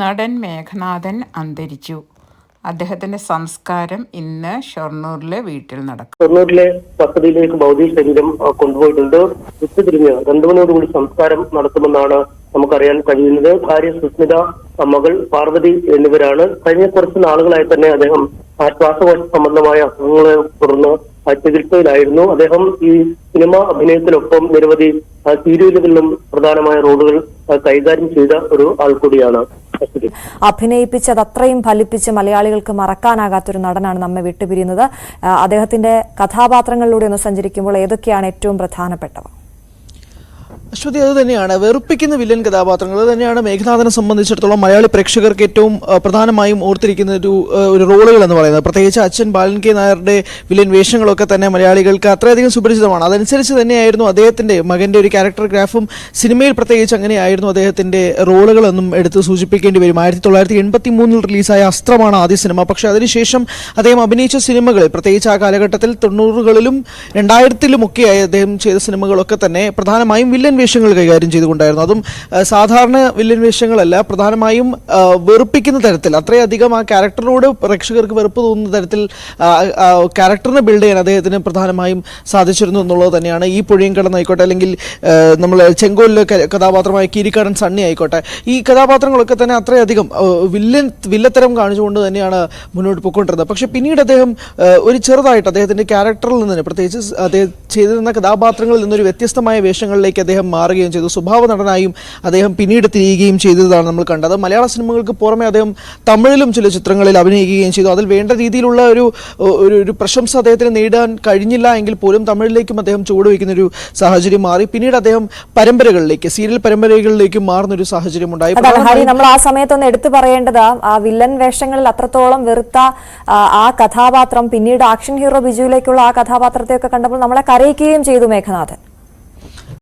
നടൻ മേഘനാഥൻ അന്തരിച്ചു. അദ്ദേഹത്തിന്റെ സംസ്കാരം ഇന്ന് ഷൊർണൂരിലെ വീട്ടിൽ നടക്കും. ഷൊർണൂരിലെ വസതിയിലേക്ക് ഭൗതിക ശരീരം കൊണ്ടുപോയിട്ടുണ്ട്. ഉച്ചതിരിഞ്ഞ് രണ്ടു മണിയോടുകൂടി സംസ്കാരം നടത്തുമെന്നാണ് നമുക്കറിയാൻ കഴിയുന്നത്. ഭാര്യ സുസ്മിത മകൾ പാർവതി എന്നിവരാണ്. കഴിഞ്ഞ കുറച്ച് നാളുകളായി തന്നെ അദ്ദേഹം ശ്വാസകോശ സംബന്ധമായ അസുഖങ്ങളെ തുടർന്ന് ചികിത്സയിലായിരുന്നു അദ്ദേഹം ഈ സിനിമ അഭിനയത്തിനൊപ്പം നിരവധി സീരിയലുകളിലും പ്രധാനമായ റോളുകൾ കൈകാര്യം ചെയ്ത ഒരു ആൾ കൂടിയാണ് അഭിനയിപ്പിച്ചത് അത്രയും ഫലിപ്പിച്ച് മലയാളികൾക്ക് മറക്കാനാകാത്തൊരു നടനാണ് നമ്മെ വിട്ടുപിരിയുന്നത്. അദ്ദേഹത്തിന്റെ കഥാപാത്രങ്ങളിലൂടെ ഒന്ന് സഞ്ചരിക്കുമ്പോൾ ഏതൊക്കെയാണ് ഏറ്റവും പ്രധാനപ്പെട്ടവ? അശ്വതി അത് തന്നെയാണ്. വെറുപ്പിക്കുന്ന വില്ലൻ കഥാപാത്രങ്ങൾ അത് തന്നെയാണ് മേഘനാഥനെ സംബന്ധിച്ചിടത്തോളം മലയാളി പ്രേക്ഷകർക്ക് ഏറ്റവും പ്രധാനമായും ഓർത്തിരിക്കുന്ന ഒരു ഒരു റോളുകൾ എന്ന് പറയുന്നത്. പ്രത്യേകിച്ച് അച്ഛൻ ബാലൻ കെ നായരുടെ വില്ലൻ വേഷങ്ങളൊക്കെ തന്നെ മലയാളികൾക്ക് അത്രയധികം സുപരിചിതമാണ്. അതനുസരിച്ച് തന്നെയായിരുന്നു അദ്ദേഹത്തിന്റെ മകന്റെ ഒരു ക്യാരക്ടർ ഗ്രാഫും സിനിമയിൽ പ്രത്യേകിച്ച് അങ്ങനെയായിരുന്നു അദ്ദേഹത്തിന്റെ റോളുകളെന്നും എടുത്ത് സൂചിപ്പിക്കേണ്ടി വരും. ആയിരത്തി തൊള്ളായിരത്തി എൺപത്തി മൂന്നിൽ റിലീസായ അസ്ത്രമാണ് ആദ്യ സിനിമ. പക്ഷേ അതിനുശേഷം അദ്ദേഹം അഭിനയിച്ച സിനിമകൾ പ്രത്യേകിച്ച് ആ കാലഘട്ടത്തിൽ തൊണ്ണൂറുകളിലും രണ്ടായിരത്തിലും ഒക്കെയായി അദ്ദേഹം ചെയ്ത സിനിമകളൊക്കെ തന്നെ പ്രധാനമായും വില്ലൻ വേഷങ്ങൾ കൈകാര്യം ചെയ്തുകൊണ്ടായിരുന്നു. അതും സാധാരണ വില്ലൻ വേഷങ്ങളല്ല പ്രധാനമായും വെറുപ്പിക്കുന്ന തരത്തിൽ. അത്രയധികം ആ ക്യാരക്ടറിനോട് പ്രേക്ഷകർക്ക് വെറുപ്പ് തോന്നുന്ന തരത്തിൽ ക്യാരക്ടറിനെ ബിൽഡ് ചെയ്യാൻ അദ്ദേഹത്തിന് പ്രധാനമായും സാധിച്ചിരുന്നു എന്നുള്ളത് തന്നെയാണ്. ഈ പുഴയും കടന്നായിക്കോട്ടെ അല്ലെങ്കിൽ നമ്മൾ ചെങ്കോലിലെ കഥാപാത്രമായ കിരിക്കടൻ സണ്ണി ആയിക്കോട്ടെ ഈ കഥാപാത്രങ്ങളൊക്കെ തന്നെ അത്രയധികം വില്ലൻ വില്ലത്തരം കാണിച്ചുകൊണ്ട് തന്നെയാണ് മുന്നോട്ട് പോയിക്കൊണ്ടിരുന്നത്. പക്ഷേ പിന്നീട് അദ്ദേഹം ഒരു ചെറുതായിട്ട് അദ്ദേഹത്തിന്റെ ക്യാരക്ടറിൽ നിന്ന് പ്രത്യേകിച്ച് അദ്ദേഹം ചെയ്തിരുന്ന കഥാപാത്രങ്ങളിൽ നിന്നൊരു വ്യത്യസ്തമായ വേഷങ്ങളിലേക്ക് അദ്ദേഹം മാറുകയും ചെയ്തു. സ്വഭാവ നടനായും അദ്ദേഹം പിന്നീട് തിരിയുകയും ചെയ്തതാണ് നമ്മൾ കണ്ടത്. മലയാള സിനിമകൾക്ക് പുറമെ അദ്ദേഹം തമിഴിലും ചില ചിത്രങ്ങളിൽ അഭിനയിക്കുകയും ചെയ്തു. അതിൽ വേണ്ട രീതിയിലുള്ള ഒരു ഒരു പ്രശംസ അദ്ദേഹത്തിന് നേടാൻ കഴിഞ്ഞില്ല എങ്കിൽ പോലും തമിഴിലേക്കും അദ്ദേഹം ചുവടുവയ്ക്കുന്ന ഒരു സാഹചര്യം മാറി. പിന്നീട് അദ്ദേഹം പരമ്പരകളിലേക്ക് സീരിയൽ പരമ്പരകളിലേക്ക് മാറുന്ന ഒരു സാഹചര്യം ഉണ്ടായി. നമ്മൾ ആ സമയത്തൊന്ന് എടുത്തു പറയേണ്ടത് ആ വില്ലൻ വേഷങ്ങളിൽ അത്രത്തോളം വെറുത്ത ആ, ആ കഥാപാത്രം പിന്നീട് ആക്ഷൻ ഹീറോ ബിജുവിലേക്കുള്ള ആ കഥാപാത്രത്തെയൊക്കെ കണ്ടപ്പോൾ നമ്മളെ കരയിക്കുകയും ചെയ്തു മേഘനാഥൻ.